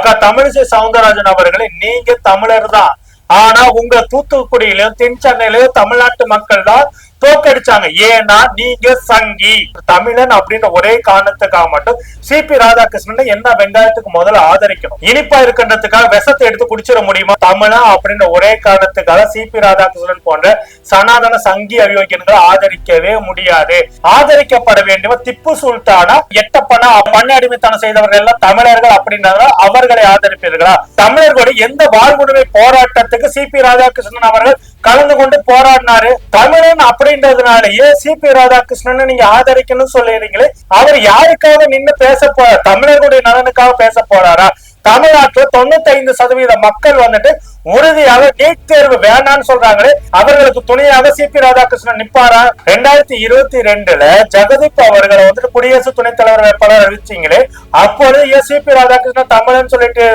அக்கா தமிழிசை சவுந்தரராஜன் அவர்களே நீங்க தமிழர் தான். ஆனா உங்க தூத்துக்குடியிலும் தென் சென்னையிலும் தமிழ்நாட்டு மக்கள் தான் தோக்கடிச்சாங்க. ஏன்னா நீங்க சங்கி. தமிழன் அப்படின்ற ஒரே காரணத்துக்காக மட்டும் சிபி ராதாகிருஷ்ணன் என்ன வெங்காயத்துக்கு முதல்ல ஆதரிக்கணும்? இனிப்பா இருக்கின்றதுக்காக விஷத்தை எடுத்து குடிச்சிட முடியுமா? தமிழன் அப்படின்ற ஒரே காரணத்துக்காக சிபி ராதாகிருஷ்ணன் போன்ற சனாதன சங்கி அபியோகியன்களை ஆதரிக்கவே முடியாது. ஆதரிக்கப்பட வேண்டியவர் திப்பு சுல்தானா எட்டப்பனா பண்ண அடிமைத்தனம் செய்தவர்கள் எல்லாம் தமிழர்கள் அப்படின்றத அவர்களை ஆதரிப்பீர்களா? தமிழர்களுடைய எந்த வாழ்வுரிமை போராட்டத்துக்கு சிபி ராதாகிருஷ்ணன் அவர்கள் கலந்து கொண்டு போராடினாரு? தமிழன் அப்படி அப்படின்றதுனாலயே சிபி ராதாகிருஷ்ணன் நீங்க ஆதரிக்கணும்னு சொல்லிடுறீங்களே அவர் யாருக்காக நின்று பேச போற தமிழர்களுடைய நலனுக்காக பேச போறாரா? தமிழ்நாட்டுல தொண்ணூத்தி ஐந்து சதவீத மக்கள் வந்துட்டு உறுதியாக நீட் தேர்வு வேண்டாம்னு சொல்றாங்களே அவர்களுக்கு துணையாக சிபி ராதாகிருஷ்ணன் நிப்பாரா? ரெண்டாயிரத்தி இருபத்தி ரெண்டுல ஜெகதீப் அவர்களை வந்துட்டு குடியரசு துணைத் தலைவர் வேட்பாளர் அறிவிச்சீங்களே அப்பொழுது ஏன் சிபி ராதாகிருஷ்ணன் தமிழன் சொல்லிட்டு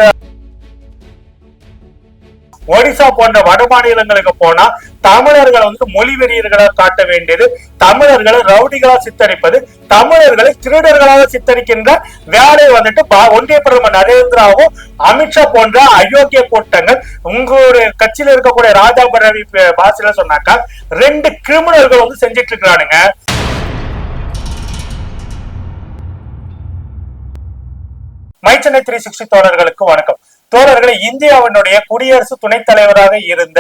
ஒடிசா போன்ற வட மாநிலங்களுக்கு போனா தமிழர்களை வந்து மொழி வெறியர்களா காட்ட வேண்டியது. தமிழர்களை ரவுடிகளா சித்தரிப்பது. தமிழர்களை திருடர்களாக சித்தரிக்கின்ற வேலையை வந்துட்டு பா- ஒன்றிய பிரதமர் நரேந்திராவும் அமித்ஷா போன்ற அயோக்கிய கூட்டங்கள். உங்களுடைய கட்சியில இருக்கக்கூடிய ராஜா பரவி பாசில சொன்னாக்கா ரெண்டு கிரிமினல்கள் வந்து செஞ்சிட்டு இருக்கிறானுங்க மைச்சனை த்ரீ சிக்ஸ்டி தோழர்களுக்கு வணக்கம். தோழர்களை இந்தியாவினுடைய குடியரசு துணைத் தலைவராக இருந்த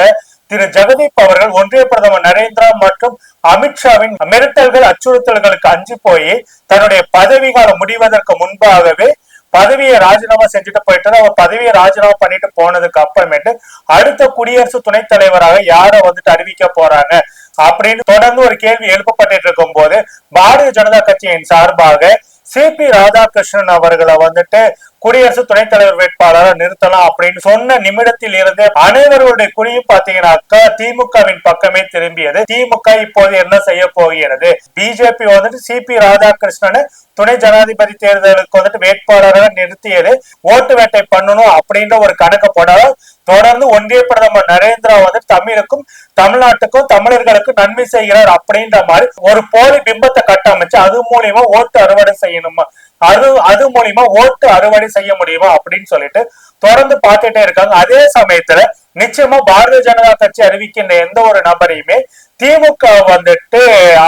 திரு. ஜெகதீப் அவர்கள் ஒன்றிய பிரதமர் நரேந்திரா மற்றும் அமித்ஷாவின் மிரட்டல்கள் அச்சுறுத்தல்களுக்கு அஞ்சு போய் தன்னுடைய பதவி காலம் முடிவதற்கு முன்பாகவே பதவியை ராஜினாமா செஞ்சுட்டு போயிட்டு அவர் பதவியை ராஜினாமா பண்ணிட்டு போனதுக்கு அப்புறமேட்டு அடுத்த குடியரசு துணைத் தலைவராக யாரை வந்துட்டு அறிவிக்க போறாங்க அப்படின்னு தொடர்ந்து ஒரு கேள்வி எழுப்பப்பட்டு இருக்கும் போது பாரதிய ஜனதா கட்சியின் சார்பாக சி. பி. ராதாகிருஷ்ணன் அவர்களை வந்துட்டு குடியரசு துணைத் தலைவர் வேட்பாளரை நிறுத்தலாம் அப்படின்னு சொன்ன நிமிடத்தில் இருந்து அனைவருடைய குறியும் பாத்தீங்கன்னாக்கா திமுகவின் பக்கமே திரும்பியது. திமுக இப்போது என்ன செய்ய போகிறது? பிஜேபி வந்துட்டு சிபி ராதாகிருஷ்ணனை துணை ஜனாதிபதி தேர்தலுக்கு வந்துட்டு வேட்பாளராக நிறுத்தியது. ஓட்டு வேட்டை பண்ணணும் அப்படின்ற ஒரு கணக்கு போடாத தொடர்ந்து ஒன்றிய பிரதமர் நரேந்திரா வந்து தமிழுக்கும் தமிழ்நாட்டுக்கும் தமிழர்களுக்கும் நன்மை செய்கிறார் அப்படின்ற மாதிரி ஒரு போலி பிம்பத்தை கட்டமைச்சு அது மூலியமா ஓட்டு அறுவடை செய்யணுமா? அது அது மூலியமா ஓட்டு அறுவடை செய்ய முடியுமா அப்படின்னு சொல்லிட்டு தொடர்ந்து பார்த்துட்டே இருக்காங்க. அதே சமயத்துல நிச்சயமா பாரதிய ஜனதா கட்சி அறிவிக்கின்ற எந்த ஒரு நபரையுமே திமுக வந்துட்டு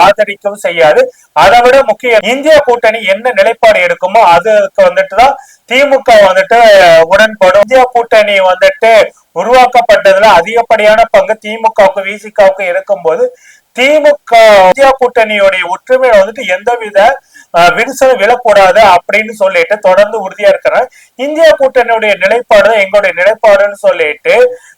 ஆதரிக்கவும் செய்யாது. அதை விட முக்கிய இந்திய கூட்டணி என்ன நிலைப்பாடு எடுக்குமோ அதுக்கு வந்துட்டு தான் திமுக வந்துட்டு உடன்படும். இந்திய கூட்டணி வந்துட்டு உருவாக்கப்பட்டதுல அதிகப்படியான பங்கு திமுகவுக்கு விசிகாவுக்கு இருக்கும்போது திமுக இந்தியா கூட்டணியுடைய ஒற்றுமையில வந்துட்டு எந்தவித விரிசல் விழக்கூடாது அப்படின்னு சொல்லிட்டு தொடர்ந்து உறுதியா இருக்கிறார். இந்தியா கூட்டணியுடைய நிலைப்பாடு எங்களுடைய நிலைப்பாடுன்னு சொல்லிட்டு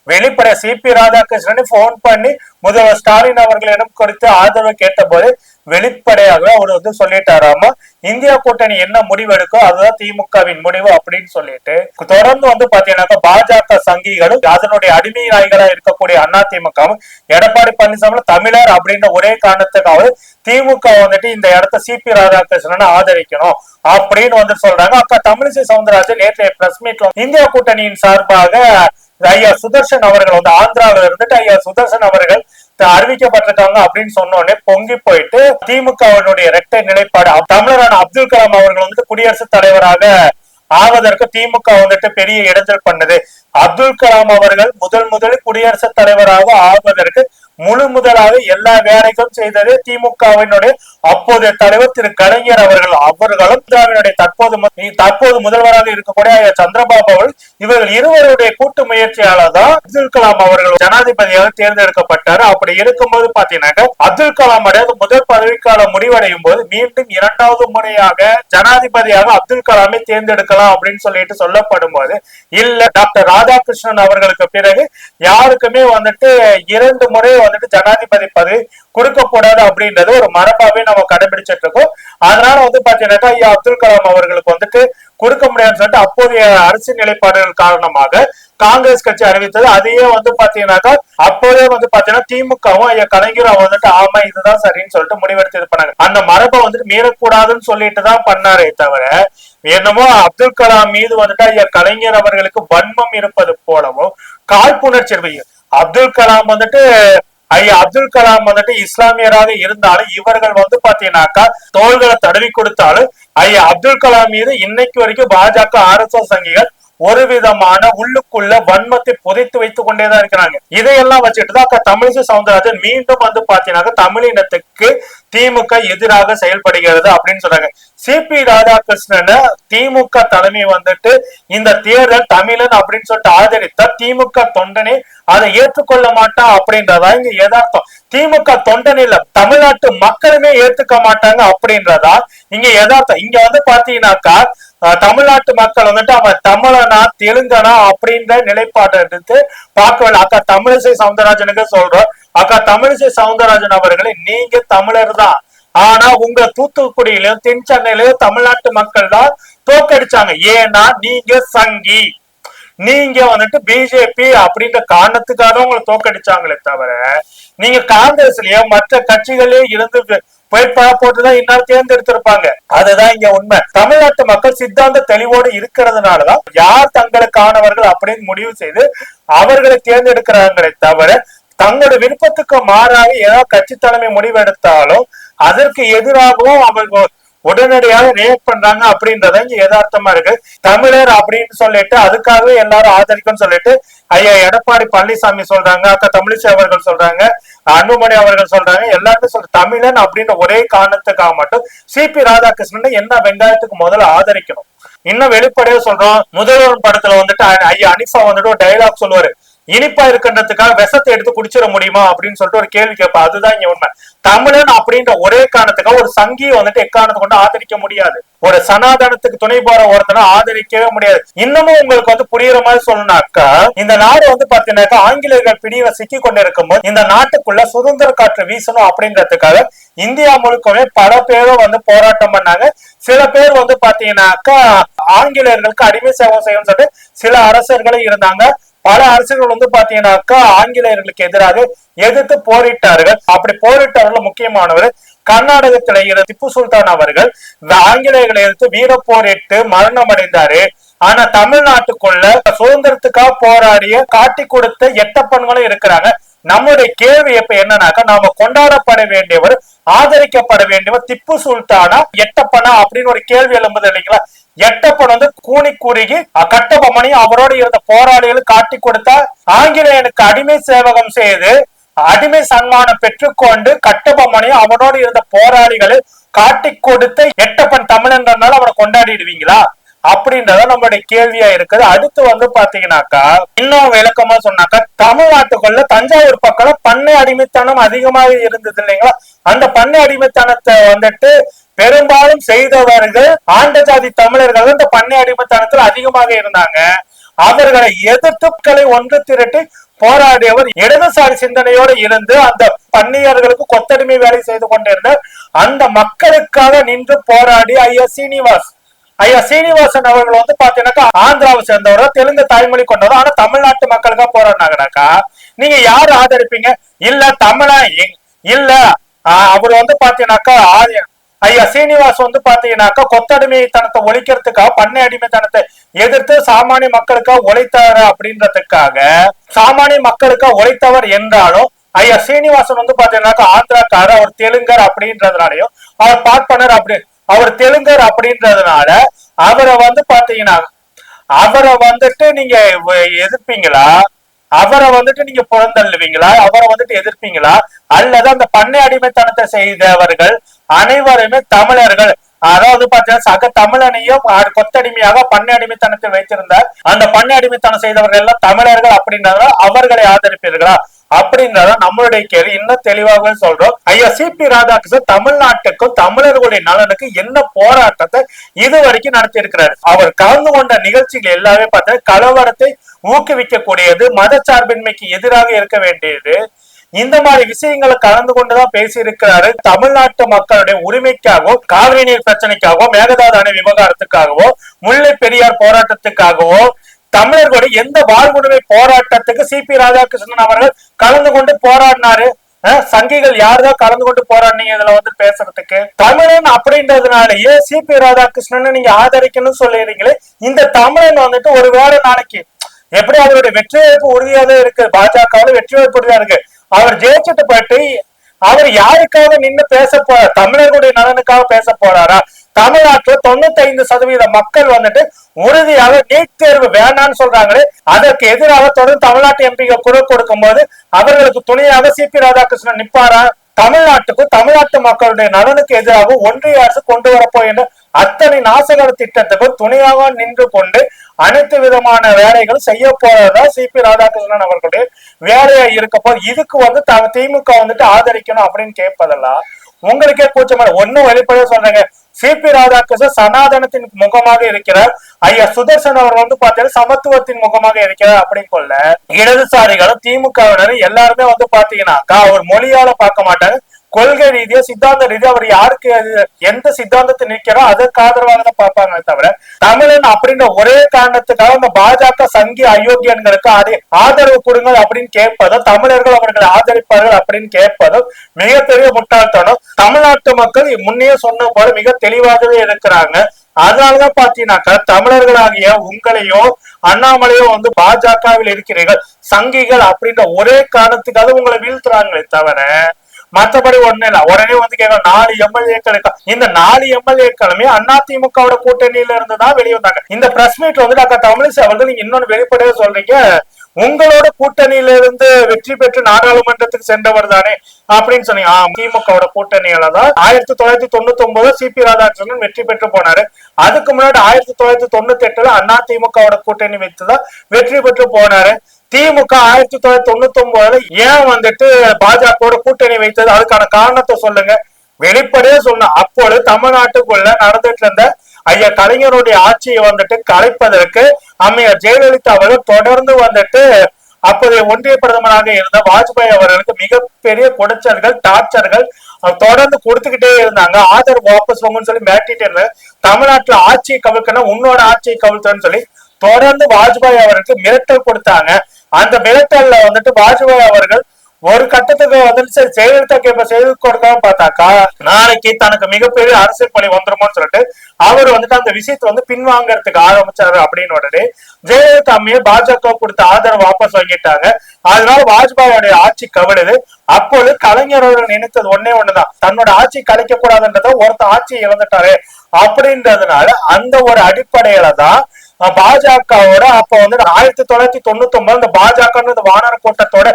வெளிப்படை சிபி ராதாகிருஷ்ணனை போன் பண்ணி முதல்வர் ஸ்டாலின் அவர்களிடம் குறித்து ஆதரவு கேட்டபோது வெளிப்படையாக அவர் வந்து சொல்லிட்டாராம இந்தியா கூட்டணி என்ன முடிவு எடுக்கோ அதுதான் திமுகவின் முடிவு அப்படின்னு சொல்லிட்டு தொடர்ந்து வந்து பாத்தீங்கன்னாக்கா பாஜக சங்கிகளும் அதனுடைய அடிமை நாய்களா இருக்கக்கூடிய அண்ணா திமுகவும் எடப்பாடி பழனிசாமி தமிழர் அப்படின்ற ஒரே காரணத்துக்காக திமுக வந்துட்டு இந்த இடத்த சிபி ராதாகிருஷ்ணனை ஆதரிக்கணும் அப்படின்னு வந்து சொல்றாங்க. அக்கா தமிழிசை சவுந்தரராஜன் நேற்றைய பிரஸ் மீட்ல இந்தியா கூட்டணியின் சார்பாக ஐயா சுதர்ஷன் அவர்கள் வந்து ஆந்திராவில் இருந்துட்டு ஐயா சுதர்ஷன் அவர்கள் அறிவிக்கப்பட்டிருக்காங்க அப்படின்னு சொன்னோடனே பொங்கி போயிட்டு திமுகவினுடைய இரட்டை நிலைப்பாடு. தமிழரான அப்துல் கலாம் அவர்கள் வந்து குடியரசுத் தலைவராக ஆவதற்கு திமுக வந்துட்டு பெரிய இடைஞ்சல் பண்ணது. அப்துல் கலாம் அவர்கள் முதல் முதலில் குடியரசுத் தலைவராக ஆவதற்கு முழு முதலாக எல்லா வேலைக்கும் செய்தது திமுகவினுடைய அப்போதைய தலைவர் திரு கலைஞர் அவர்கள் அவர்களும் திராவிடனுடைய தற்போது தற்போது முதல்வராக இருக்கக்கூடிய சந்திரபாபு அவர்கள் இவர்கள் இருவருடைய கூட்டு முயற்சியால தான் அப்துல் கலாம் அவர்கள். ஜனாதிபதியாக தேர்ந்தெடுக்கப்பட்டார். அப்படி இருக்கும்போது பாத்தீங்கன்னாக்க அப்துல் கலாம் அடையாது முதல் பதவிக்காலம் முடிவடையும் போது மீண்டும் இரண்டாவது முறையாக ஜனாதிபதியாக அப்துல் கலாமை தேர்ந்தெடுக்கலாம் அப்படின்னு சொல்லிட்டு சொல்லப்படும் போது இல்ல டாக்டர் ராதாகிருஷ்ணன் அவர்களுக்கு பிறகு யாருக்குமே வந்துட்டு இரண்டு முறை வந்துட்டு ஜனாதிபதி பதவி கொடுக்கக்கூடாது அப்படின்றது ஒரு மரபாவே நம்ம கடைபிடிச்சிட்டு இருக்கோம். அதனால வந்து பாத்தீங்கன்னாக்கா ஐயா அப்துல் கலாம் அவர்களுக்கு வந்துட்டு கொடுக்க முடியாதுன்னு சொல்லிட்டு அப்போதைய அரசு நிலைப்பாடுகள் காரணமாக காங்கிரஸ் கட்சி அறிவித்தது. அதையே வந்து பாத்தீங்கன்னாக்கா அப்போதே வந்து பாத்தீங்கன்னா திமுகவும் ஐயா கலைஞரும் வந்துட்டு ஆமா இதுதான் சரின்னு சொல்லிட்டு முடிவெடுத்து இது பண்ணாங்க. அந்த மரபை வந்துட்டு மீறக்கூடாதுன்னு சொல்லிட்டு தான் பண்ணாரே தவிர என்னமோ அப்துல் கலாம் மீது வந்துட்டு ஐயா கலைஞர் அவர்களுக்கு வன்மம் இருப்பது போலவும் காழ்ப்புணர்ச்சி அப்துல் கலாம் வந்துட்டு ஐயா அப்துல் கலாம் வந்துட்டு இஸ்லாமியராக இருந்தாலும் இவர்கள் வந்து பாத்தீங்கன்னாக்கா தோள்களை தடவி கொடுத்தாலும் ஐயா அப்துல் கலாம் மீது இன்னைக்கு வரைக்கும் பாஜக ஆர் எஸ் எஸ் சங்கிகள் ஒரு விதமான உள்ளுக்குள்ள வன்மத்தை புதைத்து வைத்துக் கொண்டேதான் இருக்கிறாங்க. இதையெல்லாம் வச்சுட்டு தான் அக்கா தமிழிசை சவுந்தரராஜன் மீண்டும் வந்து பாத்தீங்கன்னா தமிழினத்துக்கு திமுக எதிராக செயல்படுகிறது அப்படின்னு சொல்றாங்க. சிபி ராதாகிருஷ்ணன் திமுக தலைமை வந்துட்டு இந்த தேர்தல் தமிழன் அப்படின்னு சொல்லிட்டு ஆதரித்த திமுக தொண்டனே அதை ஏற்றுக்கொள்ள மாட்டான் அப்படின்றதா? இங்க யதார்த்தம். திமுக தொண்டன் இல்ல தமிழ்நாட்டு மக்களுமே ஏத்துக்க மாட்டாங்க அப்படின்றதா? இங்க யதார்த்தம். இங்க வந்து பாத்தீங்கன்னாக்கா தமிழ்நாட்டு மக்கள் வந்துட்டு அவன் தமிழனா தெலுங்கனா அப்படின்ற நிலைப்பாட்டை எடுத்து பார்க்கவில்லை அக்கா தமிழிசை சவுந்தரராஜனுக்கு சொல்றோம். அக்கா தமிழிசை சவுந்தரராஜன் அவர்களே நீங்க தமிழர் தான். ஆனா உங்க தூத்துக்குடியிலயும் தென் சென்னையிலும் தமிழ்நாட்டு மக்கள் தான் தோக்கடிச்சாங்க ஏன்னா நீங்க சங்கி. நீங்க வந்துட்டு பிஜேபி அப்படின்ற காரணத்துக்காக உங்களை தோக்கடிச்சாங்களே தவிர நீங்க காங்கிரஸ்லயோ மற்ற கட்சிகளே இருந்து வேட்பாளர் போட்டுதான் இந்நாள் தேர்ந்தெடுத்திருப்பாங்க. அதுதான் இங்க உண்மை. தமிழ்நாட்டு மக்கள் சித்தாந்த தெளிவோடு இருக்கிறதுனாலதான் யார் தங்களுக்கானவர்கள் அப்படின்னு முடிவு செய்து அவர்களை தேர்ந்தெடுக்கிறாங்களே தவிர தங்களோட விருப்பத்துக்கு மாறாக ஏதாவது கட்சி தலைமை முடிவெடுத்தாலும் அதற்கு எதிராகவும் அவங்க உடனடியாக ரியாக்ட் பண்றாங்க அப்படின்றத இங்க யதார்த்தமா இருக்கு. தமிழர் அப்படின்னு சொல்லிட்டு அதுக்காகவே எல்லாரும் ஆதரிக்கும்னு சொல்லிட்டு ஐயா எடப்பாடி பழனிசாமி சொல்றாங்க அக்கா தமிழிசை அவர்கள் சொல்றாங்க அன்புமணி அவர்கள் சொல்றாங்க எல்லாருமே சொல்ற தமிழன் அப்படின்ற ஒரே காரணத்துக்காக மட்டும் சிபி ராதாகிருஷ்ணன் என்ன வெங்காயத்துக்கு முதல்ல ஆதரிக்கணும். இன்னும் வெளிப்படையா சொல்றோம் முதல்வர் படத்துல வந்துட்டு ஐயா அனிஃபா வந்துட்டு ஒரு டைலாக் சொல்லுவாரு. இனிப்பா இருக்கின்றதுக்காக விஷத்தை எடுத்து குடிச்சிட முடியுமா அப்படின்னு சொல்லிட்டு ஒரு கேள்வி கேட்பா அதுதான் இங்க உண்மை. தமிழன் அப்படின்ற ஒரே காரணத்துக்காக ஒரு சங்கியை வந்துட்டு எக்காரணத்தை கொண்டு ஆதரிக்க முடியாது. ஒரு சனாதனத்துக்கு துணை போற ஒருத்தனை ஆதரிக்கவே முடியாது. இன்னமும் உங்களுக்கு வந்து புரியுற மாதிரி சொல்லணும்னாக்கா இந்த நாடு வந்து பாத்தீங்கன்னாக்கா ஆங்கிலேயர்கள் பிடியில சிக்கி கொண்டிருக்கும் போது இந்த நாட்டுக்குள்ள சுதந்திர காற்று வீசணும் அப்படின்றதுக்காக இந்தியா முழுக்கவே பல பேரும் வந்து போராட்டம் பண்ணாங்க. சில பேர் வந்து பாத்தீங்கன்னாக்கா ஆங்கிலேயர்களுக்கு அடிமை சேவம் செய்யணும்னு சொல்லிட்டு சில அரசர்களும் இருந்தாங்க. பல அரசுகள் வந்து பாத்தீங்கன்னாக்கா ஆங்கிலேயர்களுக்கு எதிராக எதிர்த்து போரிட்டார்கள். அப்படி போரிட்டவர்கள் முக்கியமானவர் கர்நாடகத்தில இருந்த திப்பு சுல்தான் அவர்கள். இந்த ஆங்கிலேயர்களை எதிர்த்து வீர போரிட்டு மரணம் அடைந்தாரு ஆனா தமிழ்நாட்டுக்குள்ள சுதந்திரத்துக்காக போராடிய காட்டி கொடுத்த எட்டப்பன்களும் இருக்கிறாங்க. நம்முடைய கேள்வி எப்ப என்னன்னாக்கா நாம கொண்டாடப்பட வேண்டியவர் ஆதரிக்கப்பட வேண்டியவர் திப்பு சுல்தானா எட்டப்பனா அப்படின்னு ஒரு கேள்வி எழும்புது இல்லைங்களா? எட்டப்பன் வந்து கூனி குறுகி கட்டபொம்மனையும் அவரோடு இருந்த போராளிகளை காட்டி கொடுத்தா ஆங்கிலேயனுக்கு அடிமை சேவகம் செய்து அடிமை சன்மானம் பெற்றுக்கொண்டு கட்டபொம்மனையும் அவனோடு இருந்த போராளிகளை காட்டி கொடுத்த எட்டப்பன் தமிழன்றனால அவனை கொண்டாடிடுவீங்களா? அப்படின்றத நம்மளுடைய கேள்வியா இருக்குது. அடுத்து வந்து பாத்தீங்கன்னாக்கா இன்னும் விளக்கமா சொன்னாக்கா தமிழ்நாட்டுக்குள்ள தஞ்சாவூர் பக்கம் பண்ணை அடிமைத்தனம் அதிகமாக இருந்தது இல்லைங்களா? அந்த பண்ணை அடிமைத்தனத்தை வந்துட்டு பெரும்பாலும் செய்தவர்கள் ஆண்ட ஜாதி தமிழர்கள் இந்த பண்ணை அடிமைத்தனத்தில் அதிகமாக இருந்தாங்க. அவர்களை எதிர்த்துக்களை ஒன்று திரட்டி போராடியவர் இடதுசாரி சிந்தனையோடு இருந்து அந்த பன்னியர்களுக்கு கொத்தடிமை வேலை செய்து கொண்டிருந்த அந்த மக்களுக்காக நின்று போராடி ஐயா சீனிவாஸ். ஐயா சீனிவாசன் அவர்கள் வந்து பாத்தீங்கன்னாக்கா ஆந்திராவை சேர்ந்தவர் தெலுங்கு தாய்மொழி கொண்டவர் ஆனா தமிழ்நாட்டு மக்களுக்காக போராடினாங்கனாக்கா நீங்க யாரு ஆதரிப்பீங்க? இல்ல தமிழா இல்ல ஆஹ் அவர் வந்து பாத்தீங்கன்னாக்கா ஆரியன் ஐயா சீனிவாஸ் வந்து பாத்தீங்கன்னாக்கா கொத்தடிமைத்தனத்தை ஒழிக்கிறதுக்காக பண்ணை அடிமைத்தனத்தை எதிர்த்து சாமானிய மக்களுக்காக உழைத்தாரு அப்படின்றதுக்காக சாமானிய மக்களுக்காக உழைத்தவர் என்றாலும் ஐயா சீனிவாசன் வந்து பாத்தீங்கன்னாக்கா ஆந்திராக்காரர் அவர் தெலுங்கர் அப்படின்றதுனாலயும் அவர் பார்ப்பனர் அப்படி அவர் தெலுங்கர் அப்படின்றதுனால அவரை வந்து பாத்தீங்கன்னா அவரை வந்துட்டு நீங்க எதிர்ப்பீங்களா? அவரை வந்துட்டு நீங்க புறந்தள்ளுவீங்களா? அவரை வந்துட்டு எதிர்ப்பீங்களா? அல்லது அந்த பண்ணை அடிமைத்தனத்தை செய்தவர்கள் அனைவருமே தமிழர்கள். அதாவது பாத்தீங்கன்னா சக தமிழனையும் கொத்தடிமையாக பண்ணை அடிமைத்தனத்தை வைத்திருந்தார். அந்த பண்ணை அடிமைத்தனம் செய்தவர்கள் எல்லாம் தமிழர்கள் அப்படின்றத அவர்களை ஆதரிப்பீர்களா? அப்படின்றத நம்மளுடைய கேள்வி. இன்னும் தெளிவாக சொல்றோம். ஐயா சிபி ராதாகிருஷ்ணன் தமிழ்நாட்டுக்கும் தமிழர்களுடைய நலனுக்கு என்ன போராட்டத்தை இது வரைக்கும் நடத்தி இருக்கிறார் அவர் கலந்து கொண்ட நிகழ்ச்சிகள் எல்லாமே பார்த்தா கலவரத்தை ஊக்குவிக்கக்கூடியது மதச்சார்பின்மைக்கு எதிராக இருக்க வேண்டியது இந்த மாதிரி விஷயங்களை கலந்து கொண்டுதான் பேசியிருக்கிறாரு தமிழ்நாட்டு மக்களுடைய உரிமைக்காகவும் காவிரி நீர் பிரச்சனைக்காகவோ மேகதாது அணை விவகாரத்துக்காகவோ முல்லை பெரியார் போராட்டத்துக்காகவோ தமிழர்களுடைய எந்த வாழ்வுரிமை போராட்டத்துக்கு சி பி ராதாகிருஷ்ணன் அவர்கள் கலந்து கொண்டு போராடினாரு? சங்கிகள் யாருதான் கலந்து கொண்டு போராடினீங்க இதுல வந்து பேசுறதுக்கு? தமிழன் அப்படின்றதுனாலயே சி பி ராதாகிருஷ்ணன் நீங்க ஆதரிக்கணும்னு சொல்லிடுறீங்களே இந்த தமிழன் வந்துட்டு ஒரு வேலை நாளைக்கு எப்படி அவருடைய வெற்றி வாய்ப்பு உறுதியாக இருக்கு? பாஜகவில் வெற்றி வாய்ப்பு உறுதியா இருக்கு? அவர் ஜெயிச்சிட்டு போயிட்டு அவர் யாருக்காக நின்னு பேச போ தமிழர்களுடைய நலனுக்காக பேச போறாரா? தமிழ்நாட்டுல தொண்ணூத்தி ஐந்து சதவீத மக்கள் வந்துட்டு உறுதியாக நீட் தேர்வு வேண்டாம்னு சொல்றாங்களே அதற்கு எதிராக தொடர்ந்து தமிழ்நாட்டு எம்பிகள் குரல் கொடுக்கும் போது அவர்களுக்கு துணையாக சி பி ராதாகிருஷ்ணன் நிப்பாரா? தமிழ்நாட்டுக்கும் தமிழ்நாட்டு மக்களுடைய நலனுக்கு எதிராக ஒன்றிய அரசு கொண்டு வரப்போகின்ற அத்தனை நாசகர திட்டத்துக்கும் துணையாக நின்று கொண்டு அனைத்து விதமான வேலைகள் செய்ய போறதா சிபி ராதாகிருஷ்ணன் அவர்களுடைய வேலையா இருக்க இதுக்கு வந்து திமுக வந்துட்டு ஆதரிக்கணும் அப்படின்னு கேட்பதெல்லாம் உங்களுக்கே கூச்சமா ஒன்னும் வெளிப்படையா சொல்றாங்க. சிபி ராதாகிருஷ்ணன் சனாதனத்தின் முகமாக இருக்கிறார். ஐயா சுதர்சன் அவர் வந்து பாத்தீங்கன்னா சமத்துவத்தின் முகமாக இருக்கிறார் அப்படின்னு கொள்ள இடதுசாரிகளும் திமுகவினரும் எல்லாருமே வந்து பாத்தீங்கன்னாக்கா அவர் மொழியால பார்க்க மாட்டாங்க. கொள்கை ரீதியா சித்தாந்த ரீதியா அவர் யாருக்கு எந்த சித்தாந்தத்தை நிற்கிறோ அதற்கு ஆதரவாக தான் பார்ப்பாங்களே தவிர தமிழன் அப்படின்ற ஒரே காரணத்துக்காக அந்த பாஜக சங்கி அயோக்கியன்களுக்கு அதே ஆதரவு கொடுங்க அப்படின்னு கேட்பதும் தமிழர்கள் அவர்களை ஆதரிப்பார்கள் அப்படின்னு கேட்பதும் மிகப்பெரிய முட்டாள்தனம். தமிழ்நாட்டு மக்கள் முன்னே சொன்ன போல மிக தெளிவாகவே இருக்கிறாங்க. அதனாலதான் பாத்தீங்கன்னாக்கா தமிழர்களாகிய உங்களையோ அண்ணாமலையோ வந்து பாஜகவில் இருக்கிறீர்கள். சங்கிகள் அப்படின்ற ஒரே காரணத்துக்காக உங்களை வீழ்த்துறாங்களே தவிர மற்றபடி ஒண்ணு இல்ல. உடனே வந்து கேட்க நாலு எம்எல்ஏக்கள் இருக்கா? இந்த நாலு எம்எல்ஏக்களுமே அதிமுகவோட கூட்டணியில இருந்து தான் வெளியே வந்தாங்க. இந்த பிரஸ் மீட் வந்து டாக்டர் தமிழிசை அவர்கள் நீங்க இன்னொன்னு வெளிப்படையா சொல்றீங்க. உங்களோட கூட்டணியில இருந்து வெற்றி பெற்று நாடாளுமன்றத்துக்கு சென்றவர் தானே அப்படின்னு சொன்னீங்க. ஆம், திமுகவோட கூட்டணியில தான் ஆயிரத்தி தொள்ளாயிரத்தி தொண்ணூத்தி ஒன்பது சி பி ராதாகிருஷ்ணன் வெற்றி பெற்று போனாரு. அதுக்கு முன்னாடி ஆயிரத்தி தொள்ளாயிரத்தி தொண்ணூத்தி எட்டுல அண்ணா திமுகவோட கூட்டணி வைத்துதான் வெற்றி பெற்று போனாரு. திமுக ஆயிரத்தி தொள்ளாயிரத்தி தொண்ணூத்தி ஒன்பதுல ஏன் வந்துட்டு பாஜகவோட கூட்டணி வைத்தது? அதுக்கான காரணத்தை சொல்லுங்க. வெளிப்படையா சொன்ன அப்பொழுது தமிழ்நாட்டுக்குள்ள நடந்துட்டு இருந்த ஐயா கலைஞருடைய ஆட்சியை வந்துட்டு கலைப்பதற்கு அம்மையார் ஜெயலலிதா அவர்கள் தொடர்ந்து வந்துட்டு அப்போதைய ஒன்றிய பிரதமராக இருந்த வாஜ்பாய் அவர்களுக்கு மிகப்பெரிய குடைச்சல்கள் டார்ச்சர்கள் தொடர்ந்து கொடுத்துக்கிட்டே இருந்தாங்க. ஆதரவு வாபஸ் வாங்கன்னு சொல்லி மிரட்டிட்டு இருந்தாங்க தமிழ்நாட்டுல ஆட்சியை கவிழ்க்கணும் உன்னோட ஆட்சியை கவிழ்த்தன்னு சொல்லி தொடர்ந்து வாஜ்பாய் அவருக்கு மிரட்டல் கொடுத்தாங்க. அந்த மிரட்டல்ல வந்துட்டு வாஜ்பாய் அவர்கள் ஒரு கட்டத்துக்கு வந்துட்டு சரி ஜெயலலிதாக்கு இப்ப செய்து கொடுக்காம பார்த்தாக்கா நாளைக்கு தனக்கு மிகப்பெரிய அரசியல் பணி வந்துருமோன்னு சொல்லிட்டு அவர் வந்துட்டு அந்த விஷயத்தை வந்து பின்வாங்கறதுக்கு ஆரம்பிச்சாரு அப்படின்னு உடனே ஜெயலலிதா அம்மையை பாஜக கொடுத்த ஆதரவு வாபஸ் வாங்கிட்டாங்க. அதனால வாஜ்பாயோடைய ஆட்சி கவிடுது அப்பொழுது கலைஞர் அவர்கள் நினைத்தது ஒன்னே ஒண்ணுதான். தன்னோட ஆட்சி கலைக்க கூடாதுன்றத ஒருத்த ஆட்சி இழந்துட்டாரு அப்படின்றதுனால அந்த ஒரு அடிப்படையில தான் பாஜகவோட அப்ப வந்து ஆயிரத்தி தொள்ளாயிரத்தி தொண்ணூத்தி ஒன்பது அந்த பாஜக வானர கூட்டத்தோட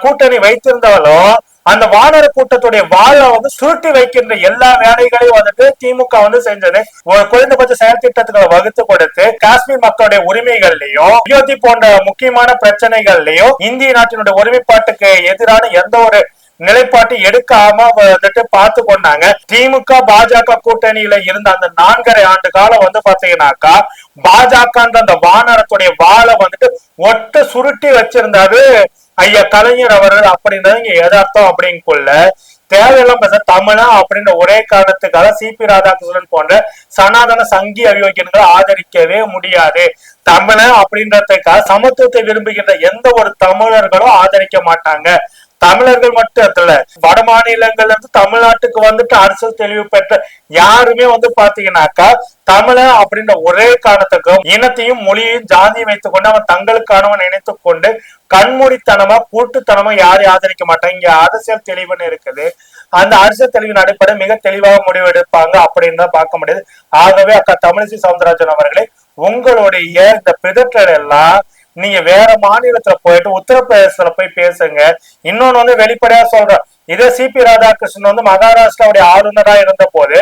கூட்டணி வைத்திருந்தாலும் அந்த வானர கூட்டத்துடைய வாழ வந்து சுருட்டி வைக்கின்ற எல்லா வேலைகளையும் வந்துட்டு திமுக வந்து செஞ்சது. ஒரு குறைந்தபட்ச செயல் திட்டத்துக்களை வகுத்து கொடுத்து காஷ்மீர் மக்களுடைய உரிமைகள்லயும் அயோத்தி போன்ற முக்கியமான பிரச்சனைகள்லயும் இந்திய நாட்டினுடைய ஒருமைப்பாட்டுக்கு எதிரான எந்த ஒரு நிலைப்பாட்டு எடுக்காம வந்துட்டு பார்த்து கொண்டாங்க. திமுக பாஜக கூட்டணியில இருந்த அந்த நான்கரை ஆண்டு காலம் வந்து பாத்தீங்கன்னாக்கா பாஜகன்ற அந்த வானரத்துடைய வாழை வந்துட்டு ஒட்ட சுருட்டி வச்சிருந்தாரு ஐயா கலைஞர் அவர்கள் அப்படின்றது இங்க எதார்த்தம் அப்படிங்குள்ள தேவையெல்லாம் பேச தமிழா அப்படின்ற ஒரே காரணத்துக்காக சிபி ராதாகிருஷ்ணன் போன்ற சனாதன சங்கி அயோக்கியன்களை ஆதரிக்கவே முடியாது. தமிழ அப்படின்றதுக்காக சமத்துவத்தை விரும்புகின்ற எந்த ஒரு தமிழர்களும் ஆதரிக்க மாட்டாங்க. தமிழர்கள் மட்டும் இல்ல வட மாநிலங்கள்ல இருந்து தமிழ்நாட்டுக்கு வந்துட்டு அரசியல் தெளிவு பெற்ற யாருமே வந்து பாத்தீங்கன்னாக்கா தமிழ அப்படின்ற ஒரே காரணத்துக்கும் இனத்தையும் மொழியையும் ஜாதியும் வைத்துக் கொண்டு அவன் தங்களுக்கானவன் நினைத்து கொண்டு கண்மூடித்தனமா கூட்டுத்தனமா யாரையும் ஆதரிக்க மாட்டாங்க இங்க அரசியல் தெளிவுன்னு இருக்குது. அந்த அரசியல் தெளிவின் அடிப்படை மிக தெளிவாக முடிவெடுப்பாங்க அப்படின்னு தான் பார்க்க முடியாது. ஆகவே அக்கா தமிழிசை சவுந்தரராஜன் அவர்களே உங்களுடைய இந்த பிதற்றல் எல்லாம் நீங்க வேற மாநிலத்துல போயிட்டு உத்தரப்பிரதேசத்துல போய் பேசுங்க. இன்னொன்னு வந்து வெளிப்படையா சொல்றேன். இதே சிபி ராதாகிருஷ்ணன் வந்து மகாராஷ்டிராவுடைய ஆளுநரா இருந்த போது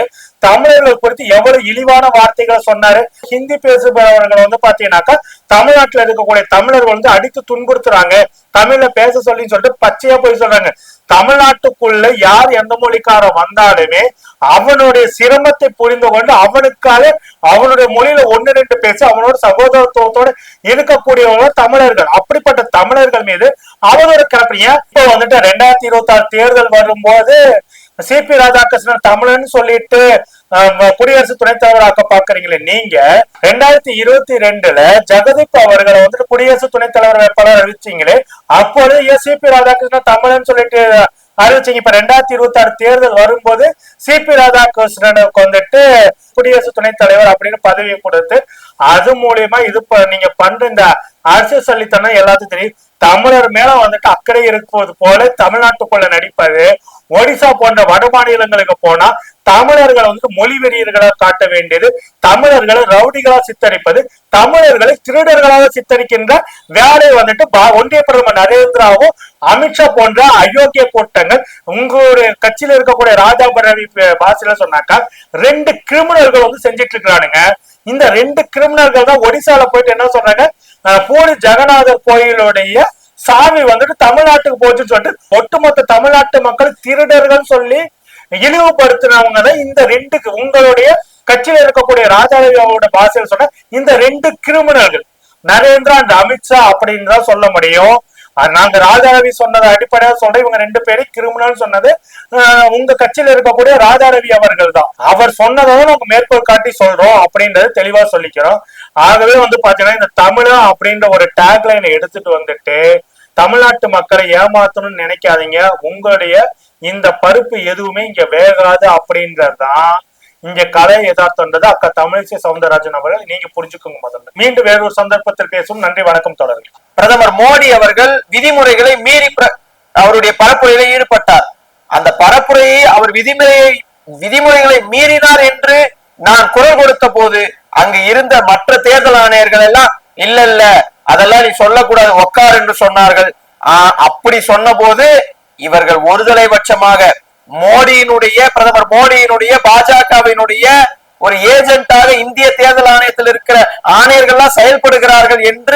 தமிழர்கள் குறித்து எவ்வளவு இழிவான வார்த்தைகளை சொன்னாரு. ஹிந்தி பேசுபவர்கள் வந்து பாத்தீங்கன்னாக்கா தமிழ்நாட்டுல இருக்கக்கூடிய தமிழர்கள் வந்து அடித்து துன்புறுத்துறாங்க. தமிழ்ல பேச சொல்லி சொல்லிட்டு பச்சையா போய் சொல்றாங்க. தமிழ்நாட்டுக்குள்ள யார் எந்த மொழிக்காரன் வந்தாலுமே அவனுடைய சிரமத்தை புரிந்து கொண்டு அவனுக்காக அவனுடைய மொழியில ஒன்னு ரெண்டு பேசி அவனோட சகோதரத்துவத்தோட இருக்கக்கூடியவங்க தமிழர்கள். அப்படிப்பட்ட தமிழர்கள் மீது அவனோட கிளப்பிய இப்போ வந்துட்டு ரெண்டாயிரத்தி இருபத்தி ஆறு தேர்தல் வரும்போது சிபி ராதாகிருஷ்ணன் தமிழன் சொல்லிட்டு குடியரசு துணைத் தலைவராக்க பாக்குறீங்களே நீங்க ரெண்டாயிரத்தி இருபத்தி ரெண்டுல ஜெகதீப் அவர்களை வந்துட்டு குடியரசு துணைத் தலைவர் வேட்பாளர் அறிவிச்சீங்களே அப்போது எஸ் சிபி ராதாகிருஷ்ணன் தமிழன் சொல்லிட்டு அறிவிச்சீங்க. இப்ப ரெண்டாயிரத்தி இருபத்தி ஆறு தேர்தல் வரும்போது சிபி ராதாகிருஷ்ணனுக்கு வந்துட்டு குடியரசு துணைத் தலைவர் அப்படின்னு பதவி கொடுத்து அது மூலியமா இது நீங்க பண்ற இந்த அரசியல் சல்லித்தனம் எல்லாத்துக்கும் தெரியும். தமிழர் மேல வந்துட்டு அக்கறை இருப்பது போல தமிழ்நாட்டுக்குள்ள நடிப்பது ஒடிசா போன்ற வட மாநிலங்களுக்கு போனா தமிழர்களை வந்து மொழி வெறியர்களா காட்ட வேண்டியது தமிழர்களை ரவுடிகளா சித்தரிப்பது தமிழர்களை திருடர்களாக சித்தரிக்கின்ற வேலை வந்துட்டு பா- ஒன்றிய பிரதமர் நரேந்திராவும் அமித்ஷா போன்ற அயோக்கிய கூட்டங்கள் உங்களுடைய கட்சியில இருக்கக்கூடிய ராஜா பரவி பாசில சொன்னாக்கா ரெண்டு கிரிமினல்கள் வந்து செஞ்சிட்டு இருக்கிறானுங்க இந்த ரெண்டு கிரிமினல்கள் தான் ஒடிசால போயிட்டு என்ன சொன்னாங்க? பூரி ஜெகநாதர் கோயிலுடைய சாமி வந்துட்டு தமிழ்நாட்டுக்கு போச்சுன்னு சொல்லிட்டு ஒட்டுமொத்த தமிழ்நாட்டு மக்கள் திருடர்கள் சொல்லி இழிவுபடுத்தினவங்க தான் இந்த ரெண்டுக்கு உங்களுடைய கட்சியில இருக்கக்கூடிய ராஜாவோட பாசையில் சொன்ன இந்த ரெண்டு கிரிமினல்கள். நரேந்திரா அண்ட் அமித்ஷா அப்படின்னு தான் சொல்ல முடியும். நாங்க ராஜாரவி சொன்னதை அடிப்படையா சொல்ற இவங்க ரெண்டு பேரும் கிரிமினல் சொன்னது உங்க கட்சியில இருக்கக்கூடிய ராஜாரவி அவர்கள் தான் அவர் சொன்னதான் நாங்க மேற்கோள் காட்டி சொல்றோம் அப்படின்றது தெளிவா சொல்லிக்கிறோம். ஆகவே வந்து பாத்தீங்கன்னா இந்த தமிழா அப்படின்ற ஒரு டேக்லைனை எடுத்துட்டு வந்துட்டு தமிழ்நாட்டு மக்களை ஏமாத்தணும்னு நினைக்காதீங்க. உங்களுடைய இந்த பருப்பு எதுவுமே இங்க வேகாது அப்படின்றதுதான் இங்க கலை யதார்த்தம்ன்றது. அக்கா தமிழிசை சவுந்தரராஜன் அவர்கள் நீங்க புரிஞ்சுக்கோங்க முதல்ல. மீண்டும் வேறொரு சந்தர்ப்பத்தில் பேசும் நன்றி வணக்கம் தொடர்கள் பிரதமர் மோடி அவர்கள் விதிமுறைகளை மீறி அவருடைய பரப்புரையில ஈடுபட்டார். அந்த பரப்புரையை அவர் விதிமுறையை விதிமுறைகளை மீறினார் என்று நான் குரல் கொடுத்த போது அங்கு இருந்த மற்ற தேர்தல் ஆணையர்கள் எல்லாம் இல்ல இல்ல அதெல்லாம் நீ சொல்லக்கூடாது உட்கார் என்று சொன்னார்கள். ஆஹ் அப்படி சொன்ன போது இவர்கள் ஒருதலை பட்சமாக மோடியினுடைய பிரதமர் மோடியினுடைய பாஜகவினுடைய ஒரு ஏஜென்ட்டாக இந்திய தேர்தல் ஆணையத்தில் இருக்கிற ஆணையர்கள்லாம் செயல்படுகிறார்கள் என்று